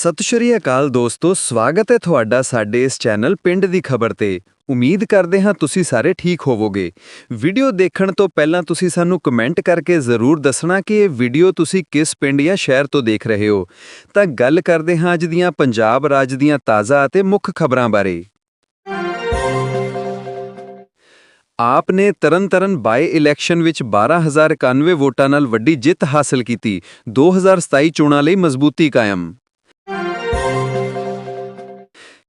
ਸਤਿ ਸ਼੍ਰੀ ਅਕਾਲ ਦੋਸਤੋ, ਸਵਾਗਤ ਹੈ ਤੁਹਾਡਾ ਸਾਡੇ ਇਸ ਚੈਨਲ ਪਿੰਡ ਦੀ ਖਬਰ ਤੇ। ਉਮੀਦ ਕਰਦੇ ਹਾਂ ਤੁਸੀਂ ਸਾਰੇ ਠੀਕ ਹੋਵੋਗੇ। ਵੀਡੀਓ ਦੇਖਣ ਤੋਂ ਪਹਿਲਾਂ ਤੁਸੀਂ ਸਾਨੂੰ ਕਮੈਂਟ ਕਰਕੇ ਜ਼ਰੂਰ ਦੱਸਣਾ ਕਿ ਇਹ ਵੀਡੀਓ ਤੁਸੀਂ ਕਿਸ ਪਿੰਡ ਜਾਂ ਸ਼ਹਿਰ ਤੋਂ ਦੇਖ ਰਹੇ ਹੋ। ਤਾਂ ਗੱਲ ਕਰਦੇ ਹਾਂ ਅੱਜ ਦੀਆਂ ਪੰਜਾਬ ਰਾਜ ਦੀਆਂ ਤਾਜ਼ਾ ਅਤੇ ਮੁੱਖ ਖਬਰਾਂ ਬਾਰੇ। ਆਪ ਨੇ ਤਰਨਤਰਨ ਬਾਈ ਇਲੈਕਸ਼ਨ ਵਿੱਚ 12091 ਵੋਟਾਂ ਨਾਲ ਵੱਡੀ ਜਿੱਤ ਹਾਸਲ ਕੀਤੀ। 2027 ਚੋਣਾਂ ਲਈ ਮਜ਼ਬੂਤੀ ਕਾਇਮ।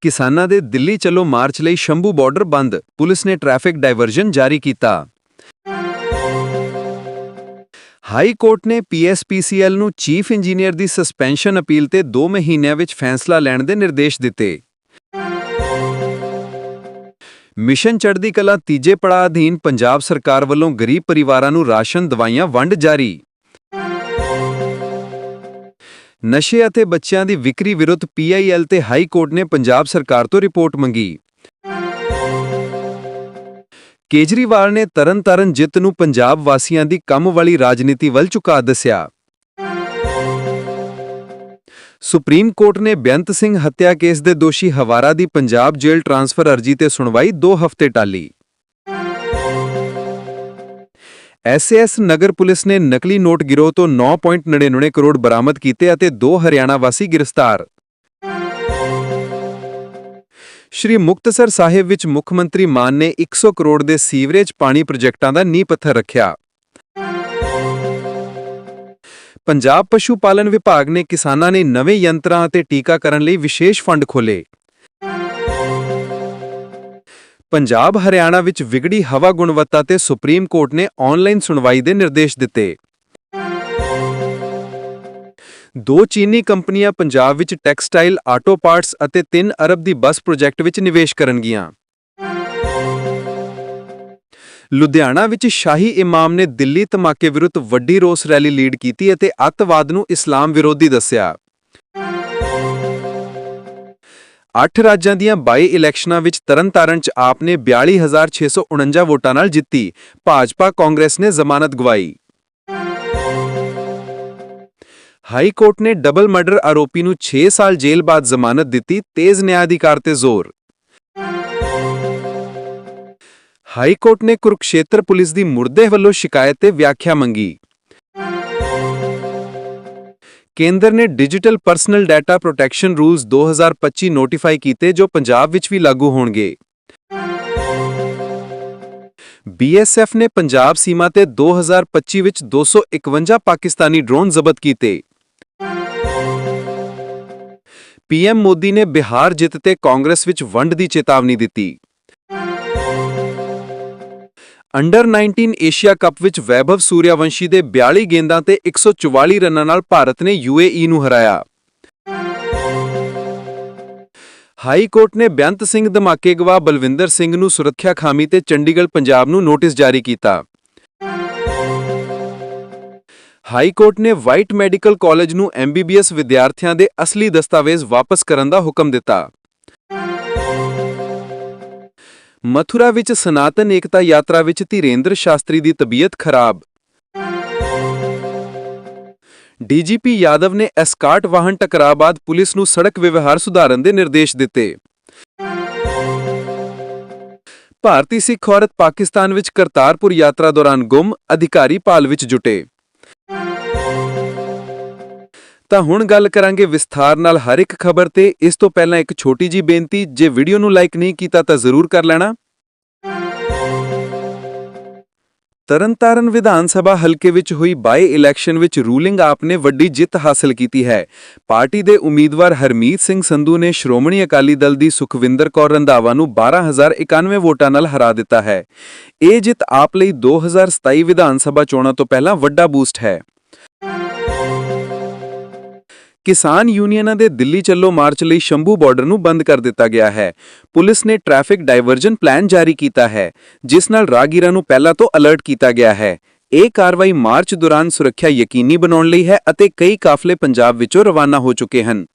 ਕਿਸਾਨਾਂ ਦੇ ਦਿੱਲੀ ਚਲੋ ਮਾਰਚ ਲਈ ਸ਼ੰਭੂ ਬਾਰਡਰ ਬੰਦ, ਪੁਲਿਸ ਨੇ ਟ੍ਰੈਫਿਕ ਡਾਇਵਰਜਨ ਜਾਰੀ ਕੀਤਾ। ਹਾਈ ਕੋਰਟ ਨੇ ਪੀਐਸਪੀਸੀਐਲ ਨੂੰ ਚੀਫ ਇੰਜੀਨੀਅਰ ਦੀ ਸਸਪੈਂਸ਼ਨ ਅਪੀਲ ਤੇ 2 ਮਹੀਨਿਆਂ ਵਿੱਚ ਫੈਸਲਾ ਲੈਣ ਦੇ ਨਿਰਦੇਸ਼ ਦਿੱਤੇ। ਮਿਸ਼ਨ ਚੜ੍ਹਦੀ ਕਲਾ ਤੀਜੇ ਪੜਾਅ ਅਧੀਨ ਪੰਜਾਬ ਸਰਕਾਰ ਵੱਲੋਂ ਗਰੀਬ ਪਰਿਵਾਰਾਂ ਨੂੰ ਰਾਸ਼ਨ ਦਵਾਈਆਂ ਵੰਡ ਜਾਰੀ। ਨਸ਼ੇ ਅਤੇ ਬੱਚਿਆਂ ਦੀ ਵਿਕਰੀ ਵਿਰੁੱਧ ਪੀਆਈਐਲ ਤੇ ਹਾਈ ਕੋਰਟ ਨੇ ਪੰਜਾਬ ਸਰਕਾਰ ਤੋਂ ਰਿਪੋਰਟ ਮੰਗੀ। ਕੇਜਰੀਵਾਲ ਨੇ ਤਰਨਤਾਰਨ ਜਿੱਤ ਨੂੰ ਪੰਜਾਬ ਵਾਸੀਆਂ ਦੀ ਕੰਮ ਵਾਲੀ ਰਾਜਨੀਤੀ ਵੱਲ ਝੁਕਾ ਦੱਸਿਆ। ਸੁਪਰੀਮ ਕੋਰਟ ਨੇ ਬੇਅੰਤ ਸਿੰਘ ਹੱਤਿਆ ਕੇਸ ਦੇ ਦੋਸ਼ੀ ਹਵਾਰਾ ਦੀ ਪੰਜਾਬ ਜੇਲ੍ਹ ਟ੍ਰਾਂਸਫਰ ਅਰਜੀ ਤੇ ਸੁਣਵਾਈ 2 ਹਫ਼ਤੇ ਟਾਲੀ ਐਸਐਸ ਨਗਰ ਪੁਲਿਸ ਨੇ ਨਕਲੀ ਨੋਟ ਗਿਰੋਹ ਤੋਂ 9.99 ਕਰੋੜ ਬਰਾਮਦ ਕੀਤੇ ਅਤੇ ਦੋ ਹਰਿਆਣਾ ਵਾਸੀ ਗ੍ਰਿਫਤਾਰ। ਸ਼੍ਰੀ ਮੁਕਤਸਰ ਸਾਹਿਬ ਵਿੱਚ ਮੁੱਖ ਮੰਤਰੀ ਮਾਨ ਨੇ 100 ਕਰੋੜ ਦੇ ਸੀਵਰੇਜ ਪਾਣੀ ਪ੍ਰੋਜੈਕਟਾਂ ਦਾ ਨੀਂਹ ਪੱਥਰ ਰੱਖਿਆ। ਪੰਜਾਬ ਪਸ਼ੂ ਪਾਲਣ ਵਿਭਾਗ ਨੇ ਕਿਸਾਨਾਂ ਨੇ ਨਵੇਂ ਯੰਤਰਾਂ ਅਤੇ ਟੀਕਾਕਰਨ ਲਈ ਵਿਸ਼ੇਸ਼ ਫੰਡ ਖੋਲੇ ਪੰਜਾਬ ਹਰਿਆਣਾ ਵਿੱਚ ਵਿਗੜੀ ਹਵਾ ਗੁਣਵੱਤਾ ਤੇ ਸੁਪਰੀਮ ਕੋਰਟ ਨੇ ਆਨਲਾਈਨ ਸੁਣਵਾਈ ਦੇ ਨਿਰਦੇਸ਼ ਦਿੱਤੇ। ਦੋ ਚੀਨੀ ਕੰਪਨੀਆਂ ਪੰਜਾਬ ਵਿੱਚ ਟੈਕਸਟਾਈਲ, ਆਟੋ ਪਾਰਟਸ ਅਤੇ 3 ਅਰਬ ਦੀ ਬੱਸ ਪ੍ਰੋਜੈਕਟ ਵਿੱਚ ਨਿਵੇਸ਼ ਕਰਨਗੀਆਂ। ਲੁਧਿਆਣਾ ਵਿੱਚ ਸ਼ਾਹੀ ਇਮਾਮ ਨੇ ਦਿੱਲੀ ਧਮਾਕੇ ਵਿਰੁੱਧ ਵੱਡੀ ਰੋਸ ਰੈਲੀ ਲੀਡ ਕੀਤੀ ਅਤੇ ਅੱਤਵਾਦ ਨੂੰ ਇਸਲਾਮ ਵਿਰੋਧੀ ਦੱਸਿਆ। ਅੱਠ ਰਾਜਾਂ ਦੀਆਂ ਬਾਈ ਇਲੈਕਸ਼ਨਾਂ ਵਿੱਚ ਤਰਨਤਾਰਨ 'ਚ ਆਪ ਨੇ 42649 ਵੋਟਾਂ ਨਾਲ ਜਿੱਤੀ ਭਾਜਪਾ ਕਾਂਗਰਸ ਨੇ ਜ਼ਮਾਨਤ ਗਵਾਈ। ਹਾਈ ਕੋਰਟ ਨੇ ਡਬਲ ਮਰਡਰ ਆਰੋਪੀ ਨੂੰ 6 ਸਾਲ ਜੇਲ੍ਹ ਬਾਅਦ ਜ਼ਮਾਨਤ ਦਿੱਤੀ, ਤੇਜ਼ ਨਿਆਂ ਅਧਿਕਾਰ ਤੇ ਜ਼ੋਰ। ਹਾਈ ਕੋਰਟ ਨੇ ਕੁਰਕਸ਼ੇਤਰ ਪੁਲਿਸ ਦੀ ਮੁਰਦੇ ਵੱਲੋਂ ਸ਼ਿਕਾਇਤ ਤੇ ਵਿਆਖਿਆ ਮੰਗੀ। ਕੇਂਦਰ ਨੇ digital personal data protection rules 2025 notify ਕੀਤੇ ਜੋ ਪੰਜਾਬ ਵਿੱਚ ਵੀ ਲਾਗੂ ਹੋਣਗੇ। ਬੀਐਸਐਫ ਨੇ ਪੰਜਾਬ ਸੀਮਾ ਤੇ 2025 ਵਿੱਚ 251 ਪਾਕਿਸਤਾਨੀ ਡਰੋਨ ਜ਼ਬਤ ਕੀਤੇ। ਪੀਐਮ ਮੋਦੀ ਨੇ ਬਿਹਾਰ ਜਿੱਤ ਤੇ ਕਾਂਗਰਸ ਵਿੱਚ ਵੰਡ ਦੀ ਚੇਤਾਵਨੀ ਦਿੱਤੀ। ਅੰਡਰ 19 ਏਸ਼ੀਆ ਕੱਪ ਵਿੱਚ ਵੈਭਵ ਸੂਰਿਆਵੰਸ਼ੀ ਦੇ 42 ਗੇਂਦਾਂ ਤੇ 144 ਰਨਾਂ ਨਾਲ ਭਾਰਤ ਨੇ ਯੂਏਈ ਨੂੰ ਹਰਾਇਆ। ਹਾਈ ਕੋਰਟ ਨੇ ਬੇਅੰਤ ਸਿੰਘ ਧਮਾਕੇ ਗਵਾਹ ਬਲਵਿੰਦਰ ਸਿੰਘ ਨੂੰ ਸੁਰੱਖਿਆ ਖਾਮੀ ਤੇ ਚੰਡੀਗੜ੍ਹ, ਪੰਜਾਬ ਨੂੰ ਨੋਟਿਸ ਜਾਰੀ ਕੀਤਾ। ਹਾਈ ਕੋਰਟ ਨੇ ਵਾਈਟ ਮੈਡੀਕਲ ਕਾਲਜ ਨੂੰ ਐਮਬੀਬੀਐਸ ਵਿਦਿਆਰਥੀਆਂ ਦੇ ਅਸਲੀ ਦਸਤਾਵੇਜ਼ ਵਾਪਸ ਕਰਨ ਦਾ ਹੁਕਮ ਦਿੱਤਾ। ਮਥੁਰਾ ਵਿੱਚ ਸਨਾਤਨ ਏਕਤਾ ਯਾਤਰਾ ਵਿੱਚ ਧੀਰੇਂਦਰ ਸ਼ਾਸਤਰੀ ਦੀ ਤਬੀਅਤ ਖਰਾਬ। ਡੀਜੀਪੀ ਯਾਦਵ ਨੇ ਐਸਕਾਰਟ ਵਾਹਨ ਟਕਰਾਅ ਬਾਅਦ ਪੁਲਿਸ ਨੂੰ ਸੜਕ ਵਿਵਹਾਰ ਸੁਧਾਰਨ ਦੇ ਨਿਰਦੇਸ਼ ਦਿੱਤੇ। ਭਾਰਤੀ ਸਿੱਖ ਔਰਤ ਪਾਕਿਸਤਾਨ ਵਿੱਚ ਕਰਤਾਰਪੁਰ ਯਾਤਰਾ ਦੌਰਾਨ ਗੁੰਮ, ਅਧਿਕਾਰੀ ਭਾਲ ਵਿੱਚ ਜੁਟੇ। ਤਾਂ ਹੁਣ ਗੱਲ ਕਰਾਂਗੇ ਵਿਸਥਾਰ ਨਾਲ ਹਰ ਇੱਕ ਖਬਰ ਤੇ। ਇਸ ਤੋਂ ਪਹਿਲਾਂ ਇੱਕ ਛੋਟੀ ਜੀ ਬੇਨਤੀ, ਜੇ ਵੀਡੀਓ ਨੂੰ ਲਾਈਕ ਨਹੀਂ ਕੀਤਾ ਤਾਂ ਜ਼ਰੂਰ ਕਰ ਲੈਣਾ। ਤਰਨਤਾਰਨ ਵਿਧਾਨ ਸਭਾ ਹਲਕੇ ਵਿੱਚ ਹੋਈ ਬਾਈ ਇਲੈਕਸ਼ਨ ਵਿੱਚ ਰੂਲਿੰਗ ਆਪ ਨੇ ਵੱਡੀ ਜਿੱਤ ਹਾਸਲ ਕੀਤੀ ਹੈ। ਪਾਰਟੀ ਦੇ ਉਮੀਦਵਾਰ ਹਰਮੀਤ ਸਿੰਘ ਸੰਧੂ ਨੇ ਸ਼੍ਰੋਮਣੀ ਅਕਾਲੀ ਦਲ ਦੀ ਸੁਖਵਿੰਦਰ ਕੌਰ ਰੰਧਾਵਾ ਨੂੰ 12091 ਵੋਟਾਂ ਨਾਲ ਹਰਾ ਦਿੱਤਾ ਹੈ। ਇਹ ਜਿੱਤ ਆਪ ਲਈ 2027 ਵਿਧਾਨ ਸਭਾ ਚੋਣਾਂ ਤੋਂ ਪਹਿਲਾਂ ਵੱਡਾ ਬੂਸਟ ਹੈ। ਕਿਸਾਨ ਯੂਨੀਅਨਾਂ ਦੇ ਦਿੱਲੀ ਚੱਲੋ ਮਾਰਚ ਲਈ ਸ਼ੰਭੂ ਬਾਰਡਰ ਨੂੰ ਬੰਦ ਕਰ ਦਿੱਤਾ ਗਿਆ ਹੈ। ਪੁਲਿਸ ਨੇ ਟ੍ਰੈਫਿਕ ਡਾਇਵਰਜਨ ਪਲਾਨ ਜਾਰੀ ਕੀਤਾ ਹੈ, ਜਿਸ ਨਾਲ ਰਾਗੀਰਾਂ ਨੂੰ ਪਹਿਲਾਂ ਤੋਂ ਅਲਰਟ ਕੀਤਾ ਗਿਆ ਹੈ। ਇਹ ਕਾਰਵਾਈ ਮਾਰਚ ਦੌਰਾਨ ਸੁਰੱਖਿਆ ਯਕੀਨੀ ਬਣਾਉਣ ਲਈ ਹੈ ਅਤੇ ਕਈ ਕਾਫਲੇ ਪੰਜਾਬ ਵਿੱਚੋਂ ਰਵਾਨਾ ਹੋ ਚੁੱਕੇ ਹਨ।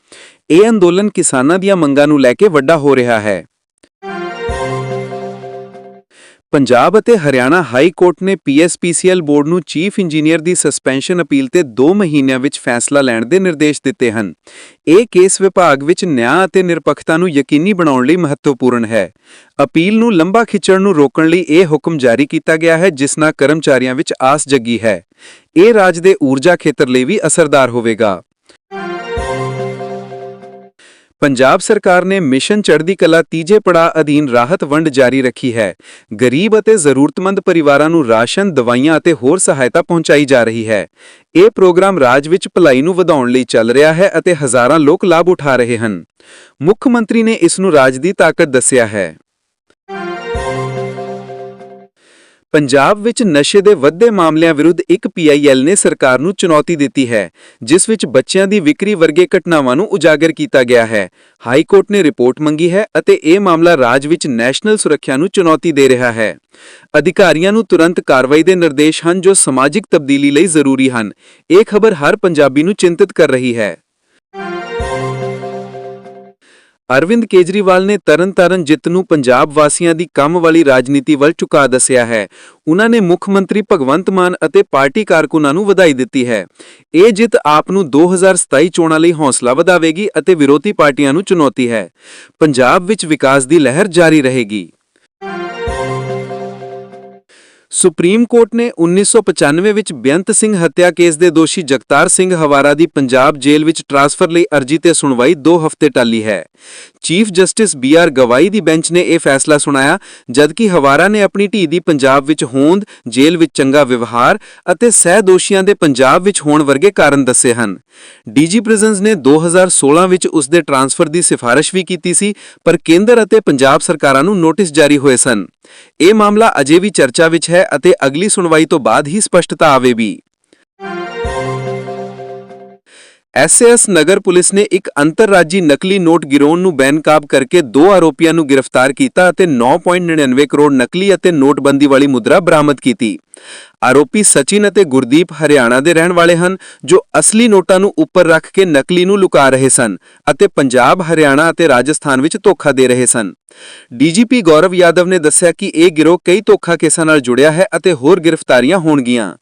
ਇਹ ਅੰਦੋਲਨ ਕਿਸਾਨਾਂ ਦੀਆਂ ਮੰਗਾਂ ਨੂੰ ਲੈ ਕੇ ਵੱਡਾ ਹੋ ਰਿਹਾ ਹੈ। ਪੰਜਾਬ ਅਤੇ ਹਰਿਆਣਾ ਹਾਈ ਕੋਰਟ ਨੇ ਪੀਐਸਪੀਸੀਐਲ ਬੋਰਡ ਨੂੰ ਚੀਫ ਇੰਜੀਨੀਅਰ ਦੀ ਸਸਪੈਂਸ਼ਨ ਅਪੀਲ ਤੇ 2 ਮਹੀਨਿਆਂ ਵਿੱਚ ਫੈਸਲਾ ਲੈਣ ਦੇ ਨਿਰਦੇਸ਼ ਦਿੱਤੇ ਹਨ। ਇਹ ਕੇਸ ਵਿਭਾਗ ਵਿੱਚ ਨਿਆਂ ਅਤੇ ਨਿਰਪੱਖਤਾ ਨੂੰ ਯਕੀਨੀ ਬਣਾਉਣ ਲਈ ਮਹੱਤਵਪੂਰਨ ਹੈ। ਅਪੀਲ ਨੂੰ ਲੰਬਾ ਖਿੱਚਣ ਨੂੰ ਰੋਕਣ ਲਈ ਇਹ ਹੁਕਮ ਜਾਰੀ ਕੀਤਾ ਗਿਆ ਹੈ, ਜਿਸ ਨਾਲ ਕਰਮਚਾਰੀਆਂ ਵਿੱਚ ਆਸ ਜੱਗੀ ਹੈ। ਇਹ ਰਾਜ ਦੇ ਊਰਜਾ ਖੇਤਰ ਲਈ ਵੀ ਅਸਰਦਾਰ ਹੋਵੇਗਾ। ਪੰਜਾਬ ਸਰਕਾਰ ਨੇ ਮਿਸ਼ਨ ਚੜ੍ਹਦੀ ਕਲਾ ਤੀਜੇ ਪੜਾਅ ਅਧੀਨ ਰਾਹਤ ਵੰਡ ਜਾਰੀ ਰੱਖੀ ਹੈ। ਗਰੀਬ ਅਤੇ ਜ਼ਰੂਰਤਮੰਦ ਪਰਿਵਾਰਾਂ ਨੂੰ ਰਾਸ਼ਨ, ਦਵਾਈਆਂ ਅਤੇ ਹੋਰ ਸਹਾਇਤਾ ਪਹੁੰਚਾਈ ਜਾ ਰਹੀ ਹੈ। ਇਹ ਪ੍ਰੋਗਰਾਮ ਰਾਜ ਵਿੱਚ ਭਲਾਈ ਨੂੰ ਵਧਾਉਣ ਲਈ ਚੱਲ ਰਿਹਾ ਹੈ ਅਤੇ ਹਜ਼ਾਰਾਂ ਲੋਕ ਲਾਭ ਉਠਾ ਰਹੇ ਹਨ। ਮੁੱਖ ਮੰਤਰੀ ਨੇ ਇਸ ਨੂੰ ਰਾਜ ਦੀ ਤਾਕਤ ਦੱਸਿਆ ਹੈ। ਪੰਜਾਬ ਵਿੱਚ ਨਸ਼ੇ ਦੇ ਵੱਧਦੇ ਮਾਮਲਿਆਂ ਵਿਰੁੱਧ ਇੱਕ ਪੀਆਈਐਲ ਨੇ ਸਰਕਾਰ ਨੂੰ ਚੁਣੌਤੀ ਦਿੱਤੀ ਹੈ, ਜਿਸ ਵਿੱਚ ਬੱਚਿਆਂ ਦੀ ਵਿਕਰੀ ਵਰਗੇ ਘਟਨਾਵਾਂ ਨੂੰ ਉਜਾਗਰ ਕੀਤਾ ਗਿਆ ਹੈ। ਹਾਈ ਕੋਰਟ ਨੇ ਰਿਪੋਰਟ ਮੰਗੀ ਹੈ ਅਤੇ ਇਹ ਮਾਮਲਾ ਰਾਜ ਵਿੱਚ ਨੈਸ਼ਨਲ ਸੁਰੱਖਿਆ ਨੂੰ ਚੁਣੌਤੀ ਦੇ ਰਿਹਾ ਹੈ। ਅਧਿਕਾਰੀਆਂ ਨੂੰ ਤੁਰੰਤ ਕਾਰਵਾਈ ਦੇ ਨਿਰਦੇਸ਼ ਹਨ ਜੋ ਸਮਾਜਿਕ ਤਬਦੀਲੀ ਲਈ ਜ਼ਰੂਰੀ ਹਨ। ਇਹ ਖਬਰ ਹਰ ਪੰਜਾਬੀ ਨੂੰ ਚਿੰਤਿਤ ਕਰ ਰਹੀ ਹੈ। ਅਰਵਿੰਦ ਕੇਜਰੀਵਾਲ ਨੇ ਤਰਨਤਾਰਨ ਜਿੱਤ ਨੂੰ ਪੰਜਾਬ ਵਾਸੀਆਂ ਦੀ ਕੰਮ ਵਾਲੀ ਰਾਜਨੀਤੀ ਵੱਲ ਝੁਕਾ ਦੱਸਿਆ ਹੈ। ਉਹਨਾਂ ਨੇ ਮੁੱਖ ਮੰਤਰੀ ਭਗਵੰਤ ਮਾਨ ਅਤੇ ਪਾਰਟੀ ਕਾਰਕੁਨਾਂ ਨੂੰ ਵਧਾਈ ਦਿੱਤੀ ਹੈ। ਇਹ ਜਿੱਤ ਆਪ ਨੂੰ 2027 ਚੋਣਾਂ ਲਈ ਹੌਸਲਾ ਵਧਾਵੇਗੀ ਅਤੇ ਵਿਰੋਧੀ ਪਾਰਟੀਆਂ ਨੂੰ ਚੁਣੌਤੀ ਹੈ। ਪੰਜਾਬ ਵਿੱਚ ਵਿਕਾਸ ਦੀ ਲਹਿਰ ਜਾਰੀ ਰਹੇਗੀ। ਸੁਪਰੀਮ ਕੋਰਟ ਨੇ 1995 ਵਿੱਚ ਬੇਅੰਤ ਸਿੰਘ ਹੱਤਿਆ ਕੇਸ ਦੇ ਦੋਸ਼ੀ ਜਗਤਾਰ ਸਿੰਘ ਹਵਾਰਾ ਦੀ ਪੰਜਾਬ ਜੇਲ੍ਹ ਵਿੱਚ ਟਰਾਂਸਫਰ ਲਈ ਅਰਜ਼ੀ ਤੇ ਸੁਣਵਾਈ 2 ਹਫ਼ਤੇ ਟਾਲੀ ਹੈ। Chief justice B R Gavai ਦੀ ਬੈਂਚ ਨੇ ਇਹ ਫੈਸਲਾ ਸੁਣਾਇਆ, ਜਦਕਿ ਹਵਾਰਾ ਨੇ ਆਪਣੀ ਧੀ ਦੀ ਪੰਜਾਬ ਵਿੱਚ ਹੋਂਦ, ਜੇਲ੍ਹ ਵਿੱਚ ਚੰਗਾ ਵਿਵਹਾਰ ਅਤੇ ਸਹਿ ਦੋਸ਼ੀਆਂ ਦੇ ਪੰਜਾਬ ਵਿੱਚ ਹੋਣ ਵਰਗੇ ਕਾਰਨ ਦੱਸੇ ਹਨ। ਡੀਜੀ ਪ੍ਰਿਜ਼ਨਸ ਨੇ 2016 ਵਿੱਚ ਉਸ ਦੇ ਟਰਾਂਸਫਰ ਦੀ ਸਿਫਾਰਿਸ਼ ਵੀ ਕੀਤੀ ਸੀ, ਪਰ ਕੇਂਦਰ ਅਤੇ ਪੰਜਾਬ ਸਰਕਾਰਾਂ ਨੂੰ ਨੋਟਿਸ ਜਾਰੀ ਹੋਏ ਸਨ। ਇਹ ਮਾਮਲਾ ਅਜੇ ਵੀ ਚਰਚਾ ਵਿੱਚ ਹੈ ਅਤੇ ਅਗਲੀ ਸੁਣਵਾਈ ਤੋਂ ਬਾਅਦ ਹੀ ਸਪਸ਼ਟਤਾ ਆਵੇਗੀ। ਐਸਐਸ ਨਗਰ ਪੁਲਿਸ ਨੇ ਇੱਕ ਅੰਤਰਰਾਜੀ ਨਕਲੀ ਨੋਟ ਗਿਰੋਨ ਨੂੰ ਬੈਨਕਾਬ ਕਰਕੇ ਦੋ ਆਰੋਪੀਆਂ ਨੂੰ ਗ੍ਰਿਫਤਾਰ ਕੀਤਾ ਅਤੇ 9.99 ਕਰੋੜ ਨਕਲੀ ਅਤੇ ਨੋਟਬੰਦੀ ਵਾਲੀ ਮੁਦਰਾ ਬਰਾਮਦ ਕੀਤੀ। ਆਰੋਪੀ ਸਚਿਨ ਅਤੇ ਗੁਰਦੀਪ ਹਰਿਆਣਾ ਦੇ ਰਹਿਣ ਵਾਲੇ ਹਨ, ਜੋ ਅਸਲੀ ਨੋਟਾਂ ਨੂੰ ਉੱਪਰ ਰੱਖ ਕੇ ਨਕਲੀ ਨੂੰ ਲੁਕਾ ਰਹੇ ਸਨ ਅਤੇ ਪੰਜਾਬ, ਹਰਿਆਣਾ ਅਤੇ ਰਾਜਸਥਾਨ ਵਿੱਚ ਧੋਖਾ ਦੇ ਰਹੇ ਸਨ। ਡੀਜੀਪੀ ਗੌਰਵ ਯਾਦਵ ਨੇ ਦੱਸਿਆ ਕਿ ਇਹ ਗਿਰੋਹ ਕਈ ਧੋਖਾ ਕੇਸਾਂ ਨਾਲ ਜੁੜਿਆ ਹੈ ਅਤੇ ਹੋਰ ਗ੍ਰਿਫਤਾਰੀਆਂ ਹੋਣਗੀਆਂ।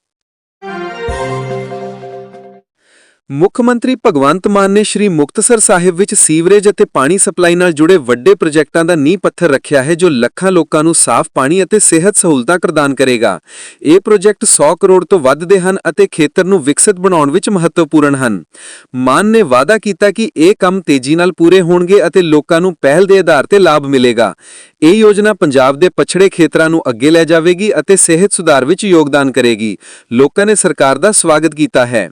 ਮੁੱਖ ਮੰਤਰੀ ਭਗਵੰਤ ਮਾਨ ਨੇ ਸ਼੍ਰੀ ਮੁਕਤਸਰ ਸਾਹਿਬ ਵਿੱਚ ਸੀਵਰੇਜ ਅਤੇ ਪਾਣੀ ਸਪਲਾਈ ਨਾਲ ਜੁੜੇ ਵੱਡੇ ਪ੍ਰੋਜੈਕਟਾਂ ਦਾ ਨੀਂਹ ਪੱਥਰ ਰੱਖਿਆ ਹੈ, ਜੋ ਲੱਖਾਂ ਲੋਕਾਂ ਨੂੰ ਸਾਫ਼ ਪਾਣੀ ਅਤੇ ਸਿਹਤ ਸਹੂਲਤਾਂ ਪ੍ਰਦਾਨ ਕਰੇਗਾ। ਇਹ ਪ੍ਰੋਜੈਕਟ 100 ਕਰੋੜ ਤੋਂ ਵੱਧ ਦੇ ਹਨ ਅਤੇ ਖੇਤਰ ਨੂੰ ਵਿਕਸਿਤ ਬਣਾਉਣ ਵਿੱਚ ਮਹੱਤਵਪੂਰਨ ਹਨ। ਮਾਨ ਨੇ ਵਾਅਦਾ ਕੀਤਾ ਕਿ ਇਹ ਕੰਮ ਤੇਜ਼ੀ ਨਾਲ ਪੂਰੇ ਹੋਣਗੇ ਅਤੇ ਲੋਕਾਂ ਨੂੰ ਪਹਿਲ ਦੇ ਆਧਾਰ ਤੇ ਲਾਭ ਮਿਲੇਗਾ। ਇਹ ਯੋਜਨਾ ਪੰਜਾਬ ਦੇ ਪਛੜੇ ਖੇਤਰਾਂ ਨੂੰ ਅੱਗੇ ਲੈ ਜਾਵੇਗੀ ਅਤੇ ਸਿਹਤ ਸੁਧਾਰ ਵਿੱਚ ਯੋਗਦਾਨ ਕਰੇਗੀ। ਲੋਕਾਂ ਨੇ ਸਰਕਾਰ ਦਾ ਸਵਾਗਤ ਕੀਤਾ ਹੈ।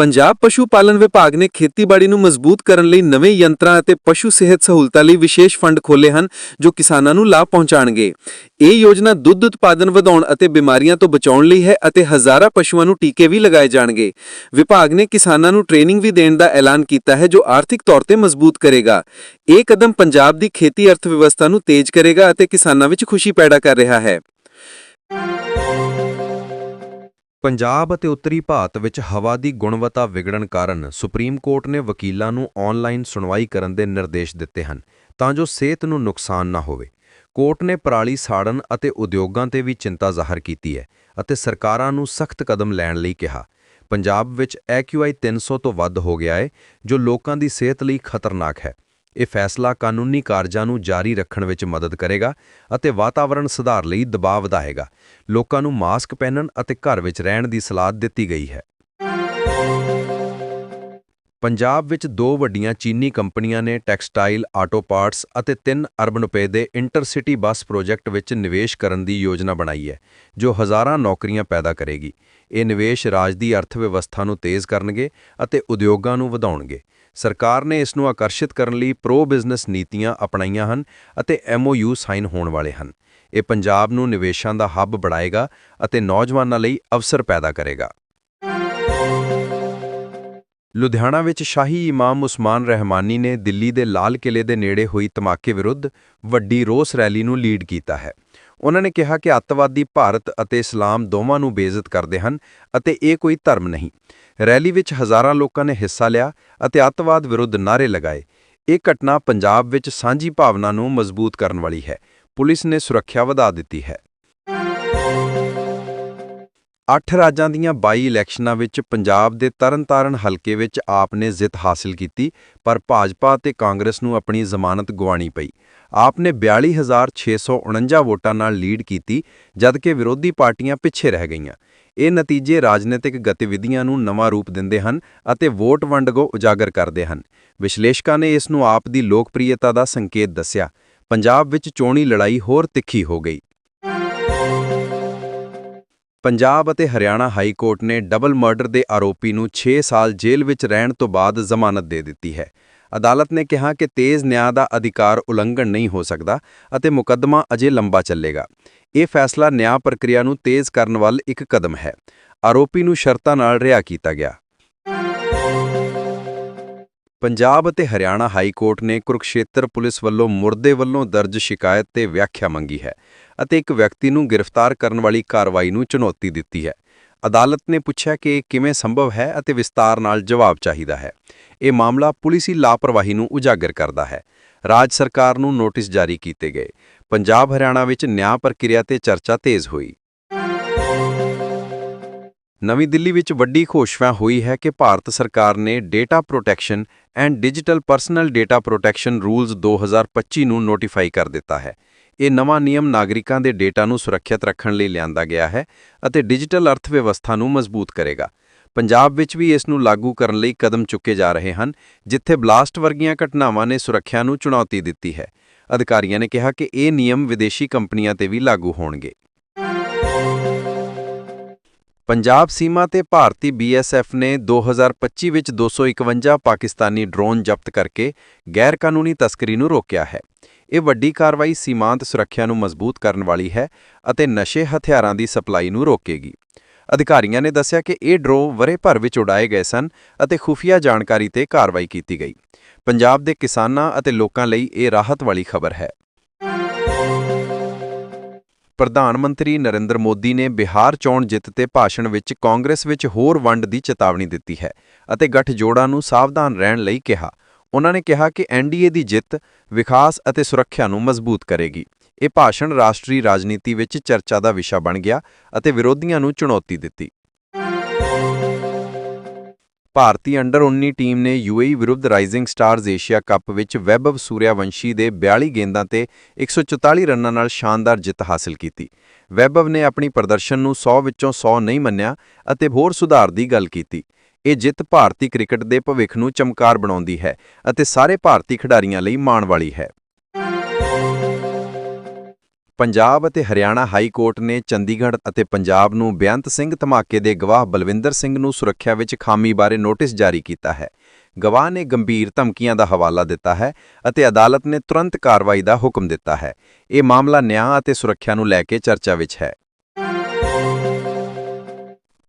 ਪੰਜਾਬ ਪਸ਼ੂ ਪਾਲਣ ਵਿਭਾਗ ਨੇ ਖੇਤੀਬਾੜੀ ਨੂੰ ਮਜ਼ਬੂਤ ਕਰਨ ਲਈ ਨਵੇਂ ਯੰਤਰਾਂ ਅਤੇ ਪਸ਼ੂ ਸਿਹਤ ਸਹੂਲਤਾਂ ਲਈ ਵਿਸ਼ੇਸ਼ ਫੰਡ ਖੋਲੇ ਹਨ, ਜੋ ਕਿਸਾਨਾਂ ਨੂੰ ਲਾਭ ਪਹੁੰਚਾਣਗੇ ਇਹ ਯੋਜਨਾ ਦੁੱਧ ਉਤਪਾਦਨ ਵਧਾਉਣ ਅਤੇ ਬਿਮਾਰੀਆਂ ਤੋਂ ਬਚਾਉਣ ਲਈ ਹੈ ਅਤੇ ਹਜ਼ਾਰਾਂ ਪਸ਼ੂਆਂ ਨੂੰ ਟੀਕੇ ਵੀ ਲਗਾਏ ਜਾਣਗੇ। ਵਿਭਾਗ ਨੇ ਕਿਸਾਨਾਂ ਨੂੰ ਟ੍ਰੇਨਿੰਗ ਵੀ ਦੇਣ ਦਾ ਐਲਾਨ ਕੀਤਾ ਹੈ, ਜੋ ਆਰਥਿਕ ਤੌਰ ਤੇ ਮਜ਼ਬੂਤ ਕਰੇਗਾ। ਇਹ ਕਦਮ ਪੰਜਾਬ ਦੀ ਖੇਤੀ ਅਰਥ ਵਿਵਸਥਾ ਨੂੰ ਤੇਜ਼ ਕਰੇਗਾ ਅਤੇ ਕਿਸਾਨਾਂ ਵਿੱਚ ਖੁਸ਼ੀ ਪੈਦਾ ਕਰ ਰਿਹਾ ਹੈ। ਪੰਜਾਬ ਅਤੇ ਉੱਤਰੀ ਭਾਰਤ ਵਿੱਚ ਹਵਾ ਦੀ ਗੁਣਵੱਤਾ ਵਿਗੜਨ ਕਾਰਨ ਸੁਪਰੀਮ ਕੋਰਟ ਨੇ ਵਕੀਲਾਂ ਨੂੰ ਆਨਲਾਈਨ ਸੁਣਵਾਈ ਕਰਨ ਦੇ ਨਿਰਦੇਸ਼ ਦਿੱਤੇ ਹਨ, ਤਾਂ ਜੋ ਸਿਹਤ ਨੂੰ ਨੁਕਸਾਨ ਨਾ ਹੋਵੇ। ਕੋਰਟ ਨੇ ਪਰਾਲੀ ਸਾੜਨ ਅਤੇ ਉਦਯੋਗਾਂ ਤੇ ਵੀ ਚਿੰਤਾ ਜ਼ਾਹਰ ਕੀਤੀ ਹੈ ਅਤੇ ਸਰਕਾਰਾਂ ਨੂੰ ਸਖਤ ਕਦਮ ਲੈਣ ਲਈ ਕਿਹਾ। ਪੰਜਾਬ ਵਿੱਚ AQI 300 ਤੋਂ ਵੱਧ ਹੋ ਗਿਆ ਹੈ, ਜੋ ਲੋਕਾਂ ਦੀ ਸਿਹਤ ਲਈ ਖਤਰਨਾਕ ਹੈ। ਇਹ ਫੈਸਲਾ ਕਾਨੂੰਨੀ ਕਾਰਜਾਂ ਨੂੰ ਜਾਰੀ ਰੱਖਣ ਵਿੱਚ ਮਦਦ ਕਰੇਗਾ ਅਤੇ ਵਾਤਾਵਰਣ ਸੁਧਾਰ ਲਈ ਦਬਾਅ ਵਧਾਏਗਾ। ਲੋਕਾਂ ਨੂੰ ਮਾਸਕ ਪਹਿਨਣ ਅਤੇ ਘਰ ਵਿੱਚ ਰਹਿਣ ਦੀ ਸਲਾਹ ਦਿੱਤੀ ਗਈ ਹੈ। ਪੰਜਾਬ ਵਿੱਚ ਦੋ ਵੱਡੀਆਂ ਚੀਨੀ ਕੰਪਨੀਆਂ ਨੇ ਟੈਕਸਟਾਈਲ ਆਟੋ ਪਾਰਟਸ ਅਤੇ 3 ਅਰਬ ਰੁਪਏ ਦੇ ਇੰਟਰਸਿਟੀ ਬੱਸ ਪ੍ਰੋਜੈਕਟ ਵਿੱਚ ਨਿਵੇਸ਼ ਕਰਨ ਦੀ ਯੋਜਨਾ ਬਣਾਈ ਹੈ, ਜੋ ਹਜ਼ਾਰਾਂ ਨੌਕਰੀਆਂ ਪੈਦਾ ਕਰੇਗੀ। ਇਹ ਨਿਵੇਸ਼ ਰਾਜ ਦੀ ਅਰਥ ਵਿਵਸਥਾ ਨੂੰ ਤੇਜ਼ ਕਰਨਗੇ ਅਤੇ ਉਦਯੋਗਾਂ ਨੂੰ ਵਧਾਉਣਗੇ। ਸਰਕਾਰ ਨੇ ਇਸ ਨੂੰ ਆਕਰਸ਼ਿਤ ਕਰਨ ਲਈ ਪ੍ਰੋ ਬਿਜ਼ਨਸ ਨੀਤੀਆਂ ਅਪਣਾਈਆਂ ਹਨ ਅਤੇ ਐਮਓਯੂ ਸਾਈਨ ਹੋਣ ਵਾਲੇ ਹਨ। ਇਹ ਪੰਜਾਬ ਨੂੰ ਨਿਵੇਸ਼ਾਂ ਦਾ ਹੱਬ ਬਣਾਏਗਾ ਅਤੇ ਨੌਜਵਾਨਾਂ ਲਈ ਅਵਸਰ ਪੈਦਾ ਕਰੇਗਾ। ਲੁਧਿਆਣਾ ਵਿੱਚ ਸ਼ਾਹੀ ਇਮਾਮ ਉਸਮਾਨ ਰਹਿਮਾਨੀ ਨੇ ਦਿੱਲੀ ਦੇ ਲਾਲ ਕਿਲੇ ਦੇ ਨੇੜੇ ਹੋਈ ਧਮਾਕੇ ਵਿਰੁੱਧ ਵੱਡੀ ਰੋਸ ਰੈਲੀ ਨੂੰ ਲੀਡ ਕੀਤਾ ਹੈ। ਉਹਨਾਂ ਨੇ ਕਿਹਾ ਕਿ ਅੱਤਵਾਦੀ ਭਾਰਤ ਅਤੇ ਇਸਲਾਮ ਦੋਵਾਂ ਨੂੰ ਬੇਇੱਜ਼ਤ ਕਰਦੇ ਹਨ ਅਤੇ ਇਹ ਕੋਈ ਧਰਮ ਨਹੀਂ। ਰੈਲੀ ਵਿੱਚ ਹਜ਼ਾਰਾਂ ਲੋਕਾਂ ਨੇ ਹਿੱਸਾ ਲਿਆ ਅਤੇ ਅੱਤਵਾਦ ਵਿਰੁੱਧ ਨਾਅਰੇ ਲਗਾਏ। ਇਹ ਘਟਨਾ ਪੰਜਾਬ ਵਿੱਚ ਸਾਂਝੀ ਭਾਵਨਾ ਨੂੰ ਮਜ਼ਬੂਤ ਕਰਨ ਵਾਲੀ ਹੈ। ਪੁਲਿਸ ਨੇ ਸੁਰੱਖਿਆ ਵਧਾ ਦਿੱਤੀ ਹੈ। ਅੱਠ ਰਾਜਾਂ ਦੀਆਂ 22 ਇਲੈਕਸ਼ਨਾਂ ਵਿੱਚ ਪੰਜਾਬ ਦੇ ਤਰਨਤਾਰਨ ਹਲਕੇ ਵਿੱਚ ਆਪ ਨੇ ਜਿੱਤ ਹਾਸਲ ਕੀਤੀ, ਪਰ ਭਾਜਪਾ ਤੇ ਕਾਂਗਰਸ ਨੂੰ ਆਪਣੀ ਜ਼ਮਾਨਤ ਗਵਾਣੀ ਪਈ। ਆਪ ਨੇ 42649 ਵੋਟਾਂ ਨਾਲ ਲੀਡ ਕੀਤੀ, ਜਦਕਿ ਵਿਰੋਧੀ ਪਾਰਟੀਆਂ ਪਿੱਛੇ ਰਹਿ ਗਈਆਂ। ਇਹ ਨਤੀਜੇ ਰਾਜਨੀਤਿਕ ਗਤੀਵਿਧੀਆਂ ਨੂੰ ਨਵਾਂ ਰੂਪ ਦਿੰਦੇ ਹਨ ਅਤੇ ਵੋਟ ਵੰਡਗੋ ਉਜਾਗਰ ਕਰਦੇ ਹਨ। ਵਿਸ਼ਲੇਸ਼ਕਾਂ ਨੇ ਇਸ ਨੂੰ ਆਪ ਦੀ ਲੋਕਪ੍ਰਿਯਤਾ ਦਾ ਸੰਕੇਤ ਦੱਸਿਆ। ਪੰਜਾਬ ਵਿੱਚ ਚੋਣੀ ਲੜਾਈ ਹੋਰ ਤਿੱਖੀ ਹੋ ਗਈ। ਪੰਜਾਬ ਅਤੇ ਹਰਿਆਣਾ ਹਾਈ ਕੋਰਟ ਨੇ ਡਬਲ ਮਰਡਰ ਦੇ ਆਰੋਪੀ ਨੂੰ 6 ਸਾਲ ਜੇਲ੍ਹ ਵਿੱਚ ਰਹਿਣ ਤੋਂ ਬਾਅਦ ਜ਼ਮਾਨਤ ਦੇ ਦਿੱਤੀ ਹੈ। ਅਦਾਲਤ ਨੇ ਕਿਹਾ ਕਿ ਤੇਜ਼ ਨਿਆਂ ਦਾ ਅਧਿਕਾਰ ਉਲੰਘਣ ਨਹੀਂ ਹੋ ਸਕਦਾ ਅਤੇ ਮੁਕੱਦਮਾ ਅਜੇ ਲੰਬਾ ਚੱਲੇਗਾ। ਇਹ ਫੈਸਲਾ ਨਿਆਂ ਪ੍ਰਕਿਰਿਆ ਨੂੰ ਤੇਜ਼ ਕਰਨ ਵੱਲ ਇੱਕ ਕਦਮ ਹੈ। ਆਰੋਪੀ ਨੂੰ ਸ਼ਰਤਾਂ ਨਾਲ ਰਿਹਾ ਕੀਤਾ ਗਿਆ। ਪੰਜਾਬ ਅਤੇ ਹਰਿਆਣਾ ਹਾਈ ਕੋਰਟ ਨੇ ਕੁਰਕਸ਼ੇਤਰ ਪੁਲਿਸ ਵੱਲੋਂ ਮੁਰਦੇ ਵੱਲੋਂ ਦਰਜ ਸ਼ਿਕਾਇਤ ਤੇ ਵਿਆਖਿਆ ਮੰਗੀ ਹੈ ਅਤੇ ਇੱਕ ਵਿਅਕਤੀ ਨੂੰ ਗ੍ਰਿਫਤਾਰ ਕਰਨ ਵਾਲੀ ਕਾਰਵਾਈ ਨੂੰ ਚੁਣੌਤੀ ਦਿੱਤੀ ਹੈ। ਅਦਾਲਤ ਨੇ ਪੁੱਛਿਆ ਕਿ ਇਹ ਕਿਵੇਂ ਸੰਭਵ ਹੈ ਅਤੇ ਵਿਸਤਾਰ ਨਾਲ ਜਵਾਬ ਚਾਹੀਦਾ ਹੈ। ਇਹ ਮਾਮਲਾ ਪੁਲਿਸੀ ਲਾਪਰਵਾਹੀ ਨੂੰ ਉਜਾਗਰ ਕਰਦਾ ਹੈ। ਰਾਜ ਸਰਕਾਰ ਨੂੰ ਨੋਟਿਸ ਜਾਰੀ ਕੀਤੇ ਗਏ। ਪੰਜਾਬ ਹਰਿਆਣਾ ਵਿੱਚ ਨਿਆਂ ਪ੍ਰਕਿਰਿਆ ਤੇ ਚਰਚਾ ਤੇਜ਼ ਹੋਈ। ਨਵੀਂ ਦਿੱਲੀ ਵਿੱਚ ਵੱਡੀ ਘੋਸ਼ਣਾ ਹੋਈ ਹੈ ਕਿ ਭਾਰਤ ਸਰਕਾਰ ਨੇ data protection and digital personal data protection rules 2025 ਨੂੰ ਨੋਟੀਫਾਈ ਕਰ ਦਿੱਤਾ ਹੈ। ਇਹ ਨਵਾਂ ਨਿਯਮ ਨਾਗਰਿਕਾਂ ਦੇ ਡੇਟਾ ਨੂੰ ਸੁਰੱਖਿਅਤ ਰੱਖਣ ਲਈ ਲਿਆਂਦਾ ਗਿਆ ਹੈ ਅਤੇ ਡਿਜੀਟਲ ਅਰਥ ਵਿਵਸਥਾ ਨੂੰ ਮਜ਼ਬੂਤ ਕਰੇਗਾ। ਪੰਜਾਬ ਵਿੱਚ ਵੀ ਇਸ ਨੂੰ ਲਾਗੂ ਕਰਨ ਲਈ ਕਦਮ ਚੁੱਕੇ ਜਾ ਰਹੇ ਹਨ, ਜਿੱਥੇ ਬਲਾਸਟ ਵਰਗੀਆਂ ਘਟਨਾਵਾਂ ਨੇ ਸੁਰੱਖਿਆ ਨੂੰ ਚੁਣੌਤੀ ਦਿੱਤੀ ਹੈ। ਅਧਿਕਾਰੀਆਂ ਨੇ ਕਿਹਾ ਕਿ ਇਹ ਨਿਯਮ ਵਿਦੇਸ਼ੀ ਕੰਪਨੀਆਂ ਤੇ ਵੀ ਲਾਗੂ ਹੋਣਗੇ। ਪੰਜਾਬ ਸੀਮਾ ਤੇ ਭਾਰਤੀ ਬੀਐਸਐਫ ਨੇ 2025 ਵਿੱਚ 251 ਪਾਕਿਸਤਾਨੀ ਡਰੋਨ ਜ਼ਬਤ ਕਰਕੇ ਗੈਰ ਕਾਨੂੰਨੀ ਤਸਕਰੀ ਨੂੰ ਰੋਕਿਆ ਹੈ। ਇਹ ਵੱਡੀ ਕਾਰਵਾਈ ਸੀਮਾਂਤ ਸੁਰੱਖਿਆ ਨੂੰ ਮਜ਼ਬੂਤ ਕਰਨ ਵਾਲੀ ਹੈ ਅਤੇ ਨਸ਼ੇ ਹਥਿਆਰਾਂ ਦੀ ਸਪਲਾਈ ਨੂੰ ਰੋਕੇਗੀ। ਅਧਿਕਾਰੀਆਂ ਨੇ ਦੱਸਿਆ ਕਿ ਇਹ ਡਰੋ ਵਰੇ ਭਰ ਵਿੱਚ ਉਡਾਏ ਗਏ ਸਨ ਅਤੇ ਖੁਫੀਆ ਜਾਣਕਾਰੀ ਤੇ ਕਾਰਵਾਈ ਕੀਤੀ ਗਈ। ਪੰਜਾਬ ਦੇ ਕਿਸਾਨਾਂ ਅਤੇ ਲੋਕਾਂ ਲਈ ਇਹ ਰਾਹਤ ਵਾਲੀ ਖਬਰ ਹੈ। ਪ੍ਰਧਾਨ ਮੰਤਰੀ ਨਰਿੰਦਰ ਮੋਦੀ ਨੇ ਬਿਹਾਰ ਚੋਣ ਜਿੱਤ ਤੇ ਭਾਸ਼ਣ ਵਿੱਚ ਕਾਂਗਰਸ ਵਿੱਚ ਹੋਰ ਵੰਡ ਦੀ ਚੇਤਾਵਨੀ ਦਿੱਤੀ ਹੈ ਅਤੇ ਗੱਠਜੋੜਾਂ ਨੂੰ ਸਾਵਧਾਨ ਰਹਿਣ ਲਈ ਕਿਹਾ। ਉਹਨਾਂ ਨੇ ਕਿਹਾ ਕਿ ਐਨਡੀਏ ਦੀ ਜਿੱਤ ਵਿਕਾਸ ਅਤੇ ਸੁਰੱਖਿਆ ਨੂੰ ਮਜ਼ਬੂਤ ਕਰੇਗੀ। ਇਹ ਭਾਸ਼ਣ ਰਾਸ਼ਟਰੀ ਰਾਜਨੀਤੀ ਵਿੱਚ ਚਰਚਾ ਦਾ ਵਿਸ਼ਾ ਬਣ ਗਿਆ ਅਤੇ ਵਿਰੋਧੀਆਂ ਨੂੰ ਚੁਣੌਤੀ ਦਿੱਤੀ। ਭਾਰਤੀ ਅੰਡਰ 19 ਟੀਮ ਨੇ ਯੂਏਈ ਵਿਰੁੱਧ ਰਾਈਜ਼ਿੰਗ ਸਟਾਰਜ਼ ਏਸ਼ੀਆ ਕੱਪ ਵਿੱਚ ਵੈਭਵ ਸੂਰਿਆਵੰਸ਼ੀ ਦੇ 42 ਗੇਂਦਾਂ ਤੇ 144 ਰਨਾਂ ਨਾਲ ਸ਼ਾਨਦਾਰ ਜਿੱਤ ਹਾਸਲ ਕੀਤੀ। ਵੈਭਵ ਨੇ ਆਪਣੀ ਪ੍ਰਦਰਸ਼ਨ ਨੂੰ 100 ਵਿੱਚੋਂ 100 ਨਹੀਂ ਮੰਨਿਆ ਅਤੇ ਹੋਰ ਸੁਧਾਰ ਦੀ ਗੱਲ ਕੀਤੀ। ਇਹ ਜਿੱਤ ਭਾਰਤੀ ਕ੍ਰਿਕਟ ਦੇ ਭਵਿੱਖ ਨੂੰ ਚਮਕਾਰ ਬਣਾਉਂਦੀ ਹੈ ਅਤੇ ਸਾਰੇ ਭਾਰਤੀ ਖਿਡਾਰੀਆਂ ਲਈ ਮਾਣ ਵਾਲੀ ਹੈ। ਪੰਜਾਬ ਅਤੇ ਹਰਿਆਣਾ ਹਾਈ ਕੋਰਟ ਨੇ ਚੰਡੀਗੜ੍ਹ ਅਤੇ ਪੰਜਾਬ ਨੂੰ ਬੇਅੰਤ ਸਿੰਘ ਧਮਾਕੇ ਦੇ ਗਵਾਹ ਬਲਵਿੰਦਰ ਸਿੰਘ ਨੂੰ ਸੁਰੱਖਿਆ ਵਿੱਚ ਖਾਮੀ ਬਾਰੇ ਨੋਟਿਸ ਜਾਰੀ ਕੀਤਾ ਹੈ। ਗਵਾਹ ਨੇ ਗੰਭੀਰ ਧਮਕੀਆਂ ਦਾ ਹਵਾਲਾ ਦਿੱਤਾ ਹੈ ਅਤੇ ਅਦਾਲਤ ਨੇ ਤੁਰੰਤ ਕਾਰਵਾਈ ਦਾ ਹੁਕਮ ਦਿੱਤਾ ਹੈ। ਇਹ ਮਾਮਲਾ ਨਿਆਂ ਅਤੇ ਸੁਰੱਖਿਆ ਨੂੰ ਲੈ ਕੇ ਚਰਚਾ ਵਿੱਚ ਹੈ।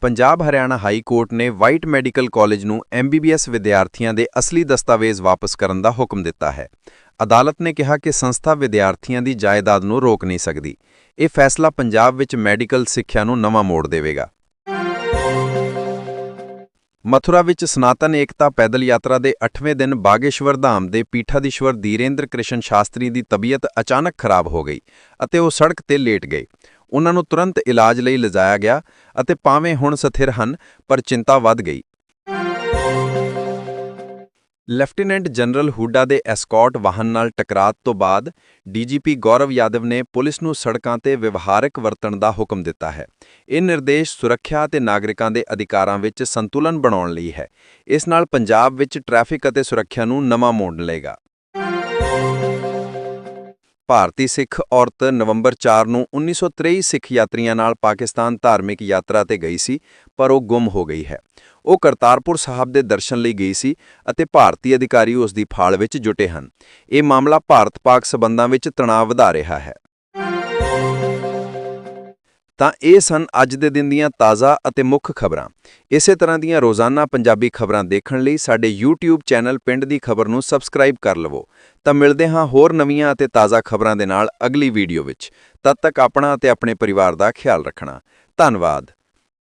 ਪੰਜਾਬ ਹਰਿਆਣਾ ਹਾਈ ਕੋਰਟ ਨੇ ਵਾਈਟ ਮੈਡੀਕਲ ਕਾਲਜ ਨੂੰ ਐਮਬੀਬੀਐਸ ਵਿਦਿਆਰਥੀਆਂ ਦੇ ਅਸਲੀ ਦਸਤਾਵੇਜ਼ ਵਾਪਸ ਕਰਨ ਦਾ ਹੁਕਮ ਦਿੱਤਾ ਹੈ। ਅਦਾਲਤ ਨੇ ਕਿਹਾ ਕਿ ਸੰਸਥਾ ਵਿਦਿਆਰਥੀਆਂ ਦੀ ਜਾਇਦਾਦ ਨੂੰ ਰੋਕ ਨਹੀਂ ਸਕਦੀ। ਇਹ ਫੈਸਲਾ ਪੰਜਾਬ ਵਿੱਚ ਮੈਡੀਕਲ ਸਿੱਖਿਆ ਨੂੰ ਨਵਾਂ ਮੋੜ ਦੇਵੇਗਾ। ਮਥੁਰਾ ਵਿੱਚ ਸਨਾਤਨ ਏਕਤਾ ਪੈਦਲ ਯਾਤਰਾ ਦੇ 8ਵੇਂ ਦਿਨ ਬਾਗੇਸ਼ਵਰ ਧਾਮ ਦੇ ਪੀਠਾਧੀਸ਼ਵਰ ਧੀਰੇਂਦਰ ਕ੍ਰਿਸ਼ਨ ਸ਼ਾਸਤਰੀ ਦੀ ਤਬੀਅਤ ਅਚਾਨਕ ਖਰਾਬ ਹੋ ਗਈ ਅਤੇ ਉਹ ਸੜਕ ਤੇ ਲੇਟ ਗਏ। ਉਹਨਾਂ ਨੂੰ ਤੁਰੰਤ ਇਲਾਜ ਲਈ ਲਿਜਾਇਆ ਗਿਆ ਅਤੇ ਪਾਵੇਂ ਹੁਣ ਸਥਿਰ ਹਨ, ਪਰ ਚਿੰਤਾ ਵੱਧ ਗਈ। ਲੈਫਟੀਨੈਂਟ ਜਨਰਲ ਹੁੱਡਾ ਦੇ ਐਸਕॉर्ट ਵਾਹਨ ਨਾਲ ਟਕਰਾਅ ਤੋਂ ਬਾਅਦ ਡੀਜੀਪੀ ਗੌਰਵ ਯਾਦਵ ਨੇ ਪੁਲਿਸ ਨੂੰ ਸੜਕਾਂ ਤੇ ਵਿਵਹਾਰਕ ਵਰਤਣ ਦਾ ਹੁਕਮ ਦਿੱਤਾ ਹੈ। ਇਹ ਨਿਰਦੇਸ਼ ਸੁਰੱਖਿਆ ਅਤੇ ਨਾਗਰਿਕਾਂ ਦੇ ਅਧਿਕਾਰਾਂ ਵਿੱਚ ਸੰਤੁਲਨ ਬਣਾਉਣ ਲਈ ਹੈ। ਇਸ ਨਾਲ ਪੰਜਾਬ ਵਿੱਚ ਟ੍ਰੈਫਿਕ ਅਤੇ ਸੁਰੱਖਿਆ ਨੂੰ ਨਵਾਂ ਮੋੜ ਲਏਗਾ। ਭਾਰਤੀ ਸਿੱਖ ਔਰਤ ਨਵੰਬਰ 4 ਨੂੰ 1923 ਸਿੱਖ ਯਾਤਰੀਆਂ ਨਾਲ ਪਾਕਿਸਤਾਨ ਧਾਰਮਿਕ ਯਾਤਰਾ ਤੇ ਗਈ ਸੀ, ਪਰ ਉਹ ਗੁੰਮ ਹੋ ਗਈ ਹੈ। ਉਹ ਕਰਤਾਰਪੁਰ ਸਾਹਿਬ ਦੇ ਦਰਸ਼ਨ ਲਈ ਗਈ ਸੀ ਅਤੇ ਭਾਰਤੀ ਅਧਿਕਾਰੀ ਉਸ ਦੀ ਫਾਲ ਵਿੱਚ ਜੁਟੇ ਹਨ। ਇਹ ਮਾਮਲਾ ਭਾਰਤ-ਪਾਕ ਸਬੰਧਾਂ ਵਿੱਚ ਤਣਾਅ ਵਧਾ ਰਿਹਾ ਹੈ। ਤਾਂ ਇਹ ਸਨ ਅੱਜ ਦੇ ਦਿਨ ਦੀਆਂ ਤਾਜ਼ਾ ਅਤੇ ਮੁੱਖ ਖਬਰਾਂ। ਇਸੇ ਤਰ੍ਹਾਂ ਦੀਆਂ ਰੋਜ਼ਾਨਾ ਪੰਜਾਬੀ ਖਬਰਾਂ ਦੇਖਣ ਲਈ ਸਾਡੇ YouTube ਚੈਨਲ ਪਿੰਡ ਦੀ ਖਬਰ ਨੂੰ ਸਬਸਕ੍ਰਾਈਬ ਕਰ ਲਵੋ। ਤਾਂ ਮਿਲਦੇ ਹਾਂ ਹੋਰ ਨਵੀਆਂ ਅਤੇ ਤਾਜ਼ਾ ਖਬਰਾਂ ਦੇ ਨਾਲ ਅਗਲੀ ਵੀਡੀਓ ਵਿੱਚ। ਤਦ ਤੱਕ ਆਪਣਾ ਅਤੇ ਆਪਣੇ ਪਰਿਵਾਰ ਦਾ ਖਿਆਲ ਰੱਖਣਾ। ਧੰਨਵਾਦ।